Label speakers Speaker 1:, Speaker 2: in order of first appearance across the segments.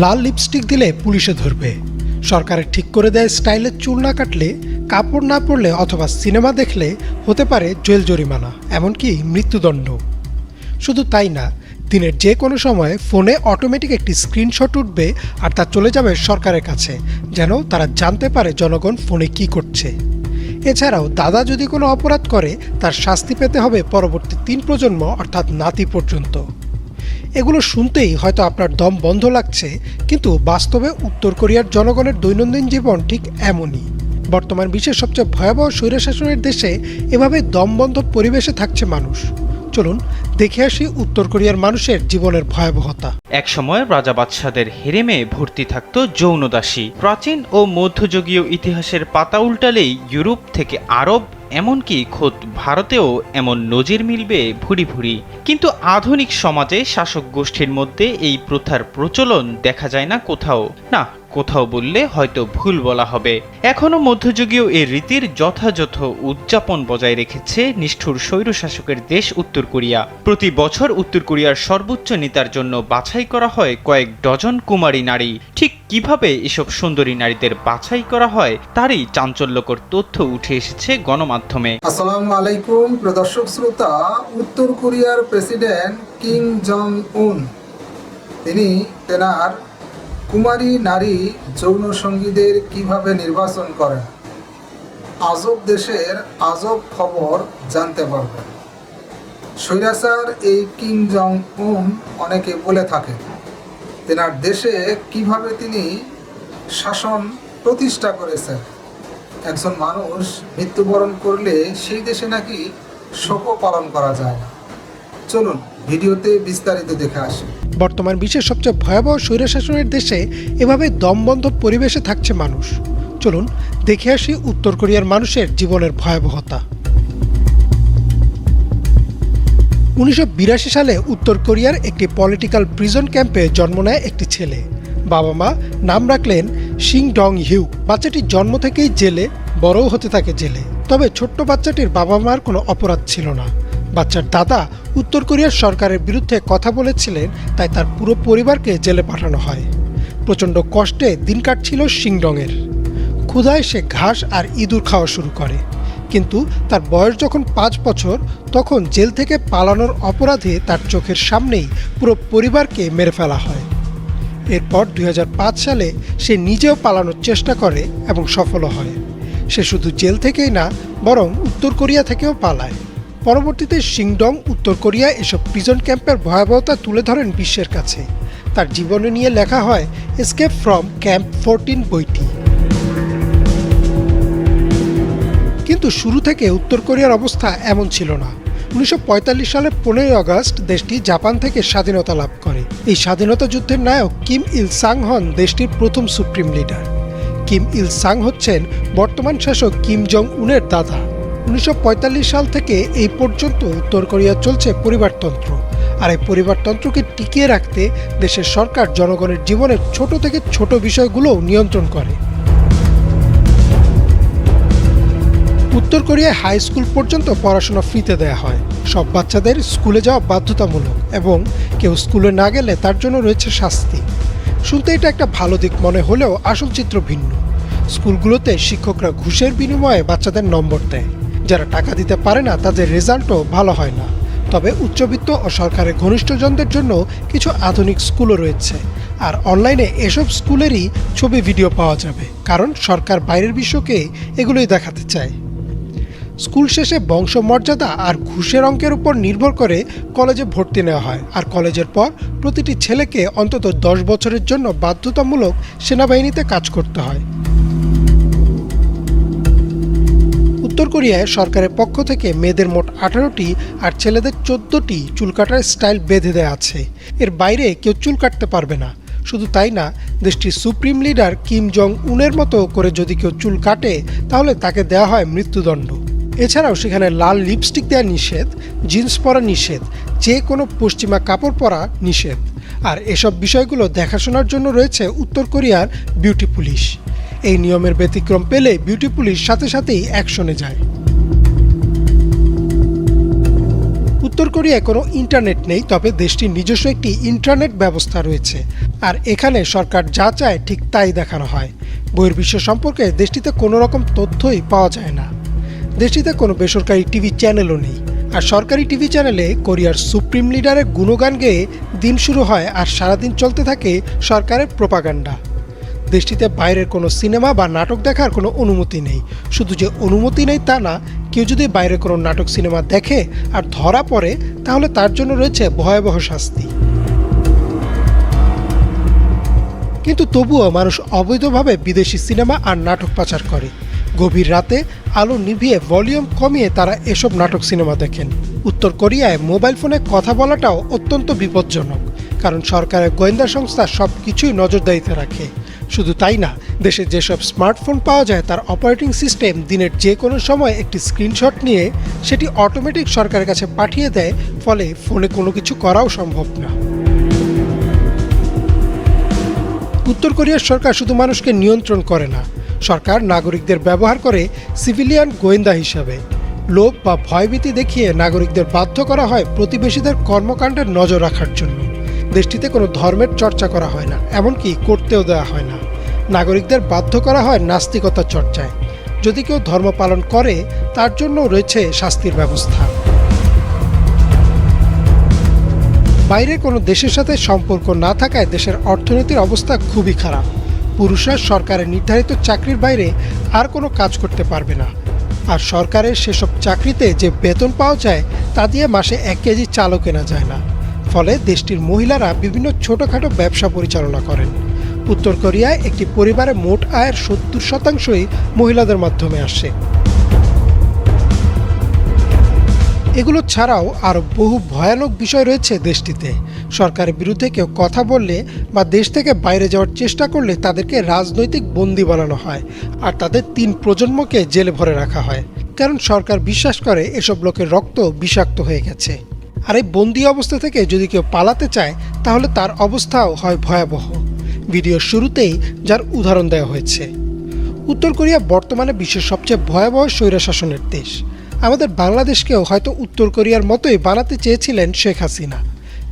Speaker 1: লাল lipstick দিলে পুলিশে ধরবে। সরকারের ঠিক করে দেয় স্টাইলের চুল না কাটলে, কাপড় না পরলে অথবা সিনেমা দেখলে হতে পারে জেল জরিমানা, এমনকি মৃত্যুদণ্ড। শুধু তাই না, দিনের যে কোনো সময় ফোনে অটোমেটিক একটি স্ক্রিনশট উঠবে আর তা চলে যাবে সরকারের কাছে, যেন তারা জানতে পারে জনগণ ফোনে কি করছে। এছাড়াও দাদা যদি কোনো অপরাধ করে, তার শাস্তি পেতে হবে পরবর্তী তিন প্রজন্ম, অর্থাৎ নাতি পর্যন্ত। এগুলো শুনতেই হয়তো আপনার দম বন্ধ লাগছে, কিন্তু বাস্তবে উত্তর কোরিয়ার জনগণের দৈনন্দিন জীবন ঠিক এমনই। বর্তমান বিশ্বের সবচেয়ে ভয়াবহ স্বৈরশাসনের দেশে এভাবে দমবন্ধ পরিবেশে থাকছে মানুষ। চলুন, দেখে আসি উত্তর কোরিয়ার মানুষের জীবনের ভয়াবহতা।
Speaker 2: একসময় রাজা বাদশাদের হেরেমে ভর্তি থাকত যৌনদাসী। প্রাচীন ও মধ্যযুগীয় ইতিহাসের পাতা উল্টালেই ইউরোপ থেকে আরব এমনকি খোদ ভারতেও এমন নজির মিলবে ভুরি ভুরি। কিন্তু আধুনিক সমাজে শাসক গোষ্ঠীর মধ্যে এই প্রথার প্রচলন দেখা যায় না কোথাও। না কোথাও বললে হয়তো ভুল বলা হবে। এখনও মধ্যযুগীয় এই রীতির যথাযথ উদযাপন বজায় রেখেছে নিষ্ঠুর স্বৈরশাসকের দেশ উত্তর কোরিয়া। প্রতি বছর উত্তর কোরিয়ার সর্বোচ্চ নেতার জন্য বাছাই করা হয় কয়েক ডজন কুমারী নারী। ঠিক কীভাবে এসব সুন্দরী নারীদের বাছাই করা হয়, তারই চাঞ্চল্যকর তথ্য উঠে এসেছে গণমাধ্যমে।
Speaker 3: আসসালামু আলাইকুম, প্রিয় দর্শক শ্রোতা। উত্তর কোরিয়ার প্রেসিডেন্ট কিম জং উন তিনি তেনার কুমারী নারী যৌন সঙ্গীদের কীভাবে নির্বাচন করেন আজব দেশের আজব খবর জানতে পারবেন স্বৈরাচার এই কিম জং উন অনেকে বলে থাকেন তেনার দেশে কীভাবে তিনি শাসন প্রতিষ্ঠা করেছেন? একজন মানুষ মৃত্যুবরণ করলে সেই দেশে নাকি শোকও পালন করা যায় না। চলুন ভিডিওতে বিস্তারিত দেখে আসি।
Speaker 1: বর্তমান বিশ্বের সবচেয়ে ভয়াবহ স্বৈরশাসনের দেশে এভাবে দমবন্ধ পরিবেশে থাকছে মানুষ। চলুন দেখে আসি উত্তর কোরিয়ার মানুষের জীবনের ভয়াবহতা। উনিশশো বিরাশি সালে উত্তর কোরিয়ার একটি পলিটিক্যাল প্রিজন ক্যাম্পে জন্ম নেয় একটি ছেলে। বাবা মা নাম রাখলেন সিং ডং হিউ বাচ্চাটি জন্ম থেকেই জেলে, বড়ও হতে থাকে জেলে। তবে ছোট্ট বাচ্চাটির বাবা মার কোনো অপরাধ ছিল না। বাচ্চার দাদা উত্তর কোরিয়ার সরকারের বিরুদ্ধে কথা বলেছিলেন, তাই তার পুরো পরিবারকে জেলে পাঠানো হয়। প্রচণ্ড কষ্টে দিন কাটছিল সিংডংয়ের ক্ষুধায় সে ঘাস আর ইঁদুর খাওয়া শুরু করে। কিন্তু তার বয়স যখন পাঁচ বছর, তখন জেল থেকে পালানোর অপরাধে তার চোখের সামনেই পুরো পরিবারকে মেরে ফেলা হয়। এরপর দু হাজার পাঁচ সালে সে নিজেও পালানোর চেষ্টা করে এবং সফলও হয়। সে শুধু জেল থেকেই না, বরং উত্তর কোরিয়া থেকেও পালায়। পরবর্তীতে সিংডং উত্তর কোরিয়া এসব প্রিজন ক্যাম্পের ভয়াবহতা তুলে ধরেন বিশ্বের কাছে। তার জীবনে নিয়ে লেখা হয় এসকেপ ফ্রম ক্যাম্প ফোরটিন বইটি। কিন্তু শুরু থেকে উত্তর কোরিয়ার অবস্থা এমন ছিল না। উনিশশো সালের পনেরোই আগস্ট দেশটি জাপান থেকে স্বাধীনতা লাভ করে। এই স্বাধীনতা যুদ্ধের নায়ক কিম ইল সাং হন দেশটির প্রথম supreme leader. Kim Il Sung হচ্ছেন বর্তমান শাসক কিম জং উনের দাদা। উনিশশো পঁয়তাল্লিশ সাল থেকে এই পর্যন্ত উত্তর কোরিয়া চলছে পরিবারতন্ত্র। আর এই পরিবারতন্ত্রকে টিকিয়ে রাখতে দেশের সরকার জনগণের জীবনের ছোট থেকে ছোট বিষয়গুলোও নিয়ন্ত্রণ করে। উত্তর কোরিয়ায় হাই স্কুল পর্যন্ত পড়াশোনা ফ্রিতে দেওয়া হয়। সব বাচ্চাদের স্কুলে যাওয়া বাধ্যতামূলক এবং কেউ স্কুলে না গেলে তার জন্য রয়েছে শাস্তি। শুনতে এটা একটা ভালো দিক মনে হলেও আসল চিত্র ভিন্ন। স্কুলগুলোতে শিক্ষকরা ঘুষের বিনিময়ে বাচ্চাদের নম্বর দেয়। যারা টাকা দিতে পারে না, তাদের রেজাল্টও ভালো হয় না। তবে উচ্চবিত্ত ও সরকারের ঘনিষ্ঠজনদের জন্য কিছু আধুনিক স্কুলও রয়েছে। আর অনলাইনে এসব স্কুলেরই ছবি ভিডিও পাওয়া যাবে, কারণ সরকার বাইরের বিশ্বকে এগুলোই দেখাতে চায়। স্কুল শেষে বংশমর্যাদা আর ঘুষের অঙ্কের উপর নির্ভর করে কলেজে ভর্তি নেওয়া হয়। আর কলেজের পর প্রতিটি ছেলেকে অন্তত দশ বছরের জন্য বাধ্যতামূলক সেনাবাহিনীতে কাজ করতে হয়। উত্তর কোরিয়ায় সরকারের পক্ষ থেকে মেয়েদের মোট আঠারোটি আর ছেলেদের চোদ্দটি চুল কাটার স্টাইল বেঁধে দেওয়া আছে। এর বাইরে কেউ চুল কাটতে পারবে না। শুধু তাই না, দেশটির সুপ্রিম লিডার কিম জং উনের মতো করে যদি কেউ চুল কাটে, তাহলে তাকে দেওয়া হয় মৃত্যুদণ্ড। এছাড়াও সেখানে লাল লিপস্টিক দেওয়া নিষেধ, জিন্স পরা নিষেধ, যে কোনো পশ্চিমা কাপড় পরা নিষেধ। আর এসব বিষয়গুলো দেখাশোনার জন্য রয়েছে উত্তর কোরিয়ার বিউটি পুলিশ। এই নিয়মের ব্যতিক্রম পেলে বিউটি পুলিশ সাথে সাথেই অ্যাকশনে যায়। উত্তর কোরিয়ায় কোনো ইন্টারনেট নেই, তবে দেশটির নিজস্ব একটি ইন্টারনেট ব্যবস্থা রয়েছে। আর এখানে সরকার যা চায় ঠিক তাই দেখানো হয়। বহির্বিশ্ব সম্পর্কে দেশটিতে কোনো রকম তথ্যই পাওয়া যায় না। দেশটিতে কোনো বেসরকারি টিভি চ্যানেলও নেই। আর সরকারি টিভি চ্যানেলে কোরিয়ার সুপ্রিম লিডারের গুণগান গেয়ে দিন শুরু হয় আর সারাদিন চলতে থাকে সরকারের প্রোপাগান্ডা। দেশটিতে বাইরের কোনো সিনেমা বা নাটক দেখার কোনো অনুমতি নেই। শুধু যে অনুমতি নেই তা না, কেউ যদি বাইরে কোনো নাটক সিনেমা দেখে আর ধরা পড়ে, তাহলে তার জন্য রয়েছে ভয়াবহ শাস্তি। কিন্তু তবুও মানুষ অবৈধভাবে বিদেশি সিনেমা আর নাটক পাচার করে। গভীর রাতে আলো নিভিয়ে ভলিউম কমিয়ে তারা এসব নাটক সিনেমা দেখেন। উত্তর কোরিয়ায় মোবাইল ফোনে কথা বলাটাও অত্যন্ত বিপজ্জনক, কারণ সরকারের গোয়েন্দা সংস্থা সব কিছুই নজরদারিতে রাখে। শুধু তাই না, দেশে যেসব স্মার্টফোন পাওয়া যায় তার অপারেটিং সিস্টেম দিনের যে কোনো সময় একটি স্ক্রিনশট নিয়ে সেটি অটোমেটিক সরকারের কাছে পাঠিয়ে দেয়, ফলে ফোনে কোনো কিছু করাও সম্ভব না। উত্তর কোরিয়ার সরকার শুধু মানুষকে নিয়ন্ত্রণ করে না, সরকার নাগরিকদের ব্যবহার করে সিভিলিয়ান গোয়েন্দা হিসাবে। লোভ বা ভয়ভীতি দেখিয়ে নাগরিকদের বাধ্য করা হয় প্রতিবেশীদের কর্মকাণ্ডের নজর রাখার জন্য। দেশটিতে কোনো ধর্মের চর্চা করা হয় না, এমনকি করতেও দেওয়া হয় না। নাগরিকদের বাধ্য করা হয় নাস্তিকতা চর্চায়। যদি কেউ ধর্ম পালন করে, তার জন্য রয়েছে শাস্তির ব্যবস্থা। বাইরে কোনো দেশের সাথে সম্পর্ক না থাকায় দেশের অর্থনীতির অবস্থা খুবই খারাপ। পুরুষরা সরকারের নির্ধারিত চাকরির বাইরে আর কোনো কাজ করতে পারবে না। আর সরকারের সেসব চাকরিতে যে বেতন পাওয়া যায়, তা দিয়ে মাসে এক কেজি চালও কেনা যায় না। ফলে দেশটির মহিলারা বিভিন্ন ছোটোখাটো ব্যবসা পরিচালনা করেন। উত্তর কোরিয়ায় একটি পরিবারে মোট আয়ের সত্তর শতাংশই মহিলাদের মাধ্যমে আসে। এগুলো ছাড়াও আরও বহু ভয়ানক বিষয় রয়েছে দেশটিতে। সরকারের বিরুদ্ধে কেউ কথা বললে বা দেশ থেকে বাইরে যাওয়ার চেষ্টা করলে তাদেরকে রাজনৈতিক বন্দী বানানো হয় আর তাদের তিন প্রজন্মকে জেলে ভরে রাখা হয়। কারণ সরকার বিশ্বাস করে এসব লোকের রক্ত বিষাক্ত হয়ে গেছে। আর এই বন্দি অবস্থা থেকে যদি কেউ পালাতে চায়, তাহলে তার অবস্থাও হয় ভয়াবহ। ভিডিওর শুরুতেই যার উদাহরণ দেওয়া হয়েছে। উত্তর কোরিয়া বর্তমানে বিশ্বের সবচেয়ে ভয়াবহ স্বৈরশাসনের দেশ। আমাদের বাংলাদেশকেও হয়তো উত্তর কোরিয়ার মতোই বানাতে চেয়েছিলেন শেখ হাসিনা।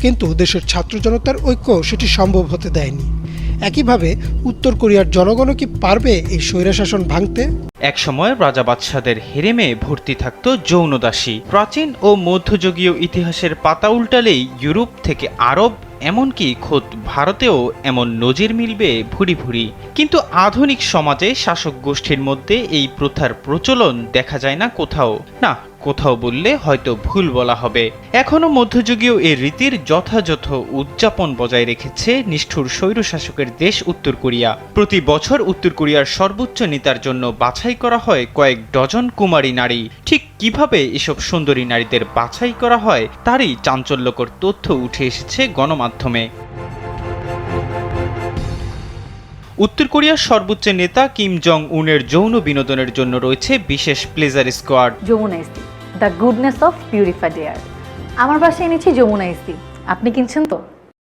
Speaker 1: কিন্তু দেশের ছাত্র জনতার ঐক্য সেটি সম্ভব হতে দেয়নি। একইভাবে উত্তর কোরিয়ার জনগণও কি পারবে এই স্বৈরশাসন ভাঙতে?
Speaker 2: একসময় রাজা বাদশাদের হেরেমে ভর্তি থাকত যৌনদাসী প্রাচীন ও মধ্যযুগীয় ইতিহাসের পাতা উল্টালেই ইউরোপ থেকে আরব, এমনকি খোদ ভারতেও এমন নজির মিলবে ভুরি ভুরি। কিন্তু আধুনিক সমাজে শাসক গোষ্ঠীর মধ্যে এই প্রথার প্রচলন দেখা যায় না কোথাও। না কোথাও বললে হয়তো ভুল বলা হবে। এখনও মধ্যযুগীয় এই রীতির যথাযথ উদযাপন বজায় রেখেছে নিষ্ঠুর স্বৈরশাসকের দেশ উত্তর কোরিয়া। প্রতি বছর উত্তর কোরিয়ার সর্বোচ্চ নেতার জন্য বাছাই করা হয় কয়েক ডজন কুমারী নারী। ঠিক কীভাবে এসব সুন্দরী নারীদের বাছাই করা হয়, তারই চাঞ্চল্যকর তথ্য উঠে এসেছে গণমাধ্যমে। উত্তর কোরিয়ার সর্বোচ্চ নেতা কিম জং উনের যৌন বিনোদনের জন্য রয়েছে বিশেষ pleasure squad.
Speaker 4: Jamuna the goodness of purified air আমার বাসায় এনেছি যমুনা এসি আপনি কিনছেন তো?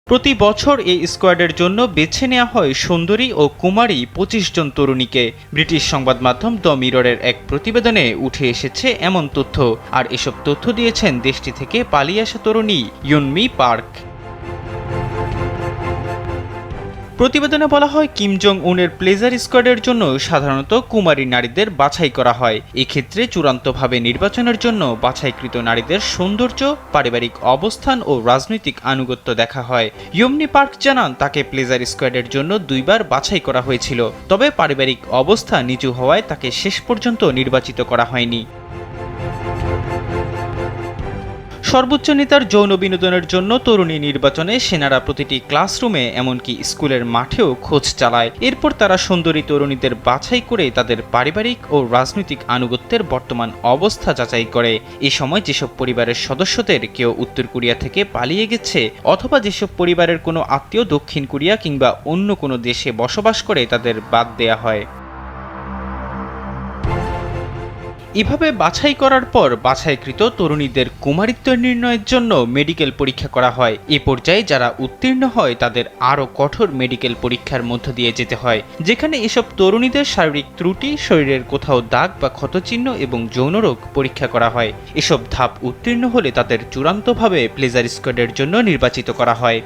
Speaker 2: প্রতি বছর এই স্কোয়াডের জন্য বেছে নেওয়া হয় সুন্দরী ও কুমারী পঁচিশ জন তরুণীকে। ব্রিটিশ সংবাদ মাধ্যম দ্য মিররের এক প্রতিবেদনে উঠে এসেছে এমন তথ্য। আর এসব তথ্য দিয়েছেন দেশটি থেকে পালিয়ে আসা তরুণী ইউনমি পার্ক। প্রতিবেদনে বলা হয়, কিম জং উনের প্লেজার স্কোয়াডের জন্য সাধারণত কুমারী নারীদের বাছাই করা হয়। এক্ষেত্রে চূড়ান্তভাবে নির্বাচনের জন্য বাছাইকৃত নারীদের সৌন্দর্য, পারিবারিক অবস্থান ও রাজনৈতিক আনুগত্য দেখা হয়। ইয়মনি পার্ক জানান, তাকে প্লেজার স্কোয়াডের জন্য দুইবার বাছাই করা হয়েছিল। তবে পারিবারিক অবস্থা নিচু হওয়ায় তাকে শেষ পর্যন্ত নির্বাচিত করা হয়নি। সর্বোচ্চ নেতার যৌন বিনোদনের জন্য তরুণী নির্বাচনে সেনারা প্রতিটি ক্লাসরুমে, এমনকি স্কুলের মাঠেও খোঁজ চালায়। এরপর তারা সুন্দরী তরুণীদের বাছাই করে তাদের পারিবারিক ও রাজনৈতিক আনুগত্যের বর্তমান অবস্থা যাচাই করে। এ সময় যেসব পরিবারের সদস্যদের কেউ উত্তর কোরিয়া থেকে পালিয়ে গেছে, অথবা যেসব পরিবারের কোনো আত্মীয় দক্ষিণ কোরিয়া কিংবা অন্য কোনো দেশে বসবাস করে তাদের বাদ দেয়া হয়। এভাবে বাছাই করার পর বাছাইকৃত তরুণীদের কুমারিত্ব নির্ণয়ের জন্য মেডিকেল পরীক্ষা করা হয়। এ পর্যায়ে যারা উত্তীর্ণ হয়, তাদের আরও কঠোর মেডিকেল পরীক্ষার মধ্য দিয়ে যেতে হয়, যেখানে এসব তরুণীদের শারীরিক ত্রুটি, শরীরের কোথাও দাগ বা ক্ষতচিহ্ন এবং যৌনরোগ পরীক্ষা করা হয়। এসব ধাপ উত্তীর্ণ হলে তাদের চূড়ান্তভাবে প্লেজার স্কোয়াডের জন্য নির্বাচিত করা হয়।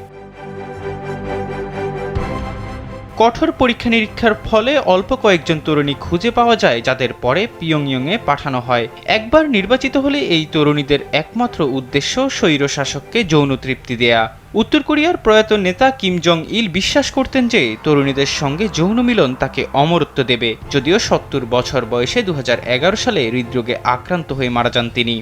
Speaker 2: কঠোর পরীক্ষা নিরীক্ষার ফলে অল্প কয়েকজন তরুণী খুঁজে পাওয়া যায়, যাদের পরে পিয়ংইয়ংয়ে পাঠানো হয়। একবার নির্বাচিত হলে এই তরুণীদের একমাত্র উদ্দেশ্য স্বৈর শাসককে যৌন তৃপ্তি দেয়া। উত্তর কোরিয়ার প্রয়াত নেতা কিম জং ইল বিশ্বাস করতেন যে, তরুণীদের সঙ্গে যৌন মিলন তাকে অমরত্ব দেবে, যদিও সত্তর বছর বয়সে দু হাজার এগারো সালে হৃদরোগে আক্রান্ত হয়ে মারা যান তিনি।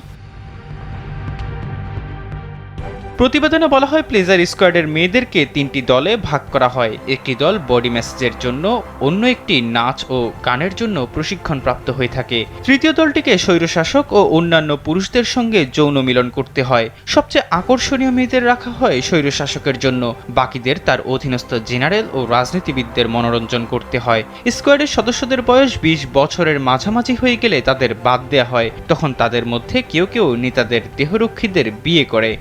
Speaker 2: প্রতিবেদনে বলা হয় প্লেজার স্কোয়াডের মেয়েদেরকে তিনটি দলে ভাগ করা হয়। একটি দল বডি ম্যাসেজের জন্য, অন্য একটি নাচ ও গানের জন্য প্রশিক্ষণ প্রাপ্ত হয়ে থাকে। তৃতীয় দলটিকে স্বৈরশাসক ও অন্যান্য পুরুষদের সঙ্গে যৌন মিলন করতে হয়। সবচেয়ে আকর্ষণীয় মেয়েদের রাখা হয় স্বৈরশাসকের জন্য। বাকিদের তার অধীনস্থ জেনারেল ও রাজনীতিবিদদের মনোরঞ্জন করতে হয়। স্কোয়াডের সদস্যদের বয়স বিশ বছরের মাঝামাঝি হয়ে গেলে তাদের বাদ দেওয়া হয়। তখন তাদের মধ্যে কেউ কেউ নেতাদের দেহরক্ষীদের বিয়ে করে।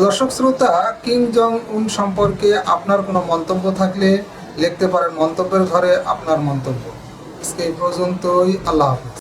Speaker 3: দর্শক শ্রোতা কিং জং উন সম্পর্কে আপনার কোনো মন্তব্য থাকলে লিখতে পারেন মন্তব্যের ঘরে আপনার মন্তব্য। আজকে এই পর্যন্তই, আল্লাহ হাফেজ।